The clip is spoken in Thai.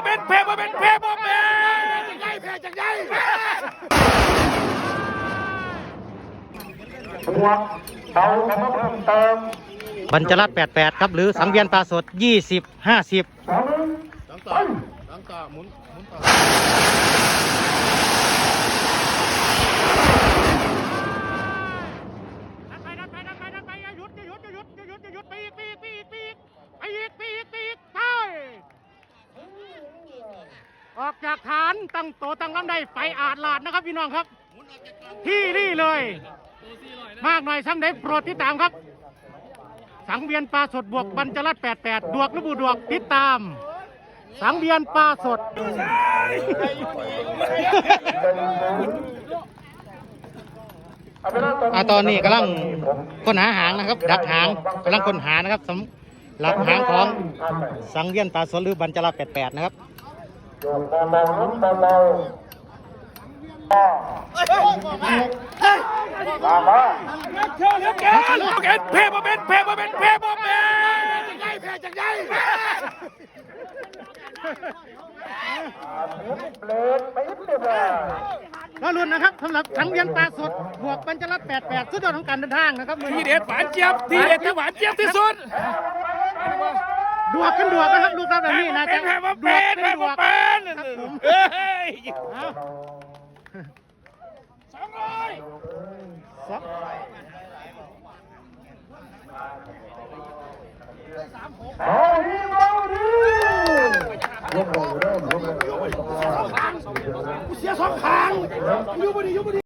บ่เป็นแพ้บ่เป็นแพ้บ่เป็นจังไงแพ้จังไงบวกเราจะมาเพิ่มเติมบรรจรัต88 ครับ หรือสังเวียนปลาสด 20 50สองหนึ่งไปดันไปดันไปดันไปดันไปอย่าหยุดอย่าหยุดอย่าหยุดอย่าหยุดอย่าหยุดไปอีกไปอีกไปอีกไปอีกไปอีกไปอีกไปอีกไป ออกจากฐานตั้งโตตั้งลำได้ไปอาดลาดนะครับพี่น้องครับ ที่นี่เลย มากหน่อยซ้ำได้โปรดติดตามครับ สังเวียนปลาสดบวกบรรจรัต88 ดวกหรือบูดวกติดตาม สังเวียนปลาสด อ่าตอนนี้กำลังค้นหาหางนะครับ ดักหางกำลังค้นหานะครับสำหรับหางของสังเวียนปลาสดหรือบรรจรัต88 นะครับ โยกเบาๆลุ้นเบาๆมามาเชื่อเหลือเกินเหลือเกินแพ้บ่เป็นแพ้บ่เป็นแพ้บ่เป็นจังไงแพ้จังไงเบลดไปนิดเดียวเลยก็รุ่นนะครับสำหรับสังเวียนปลาสดบวกบรรจรัต88สุดยอดของการเดินทางนะครับมือทีนี้เด็ดหวานเจี๊ยบทีเด็ดที่หวานเจี๊ยบที่สุดดวกกันดวกนะครับลูกครับแบบนี้นะจ๊ะบ่ดเป็วนกแพ้นดวก เป็น ครับผม เฮ้ ยเอาสองร้อยสองเอาดีเอาดียกเลยเริ่มยกเลยเสียสองขางอยู่บ่ดีอยู่บ่ดี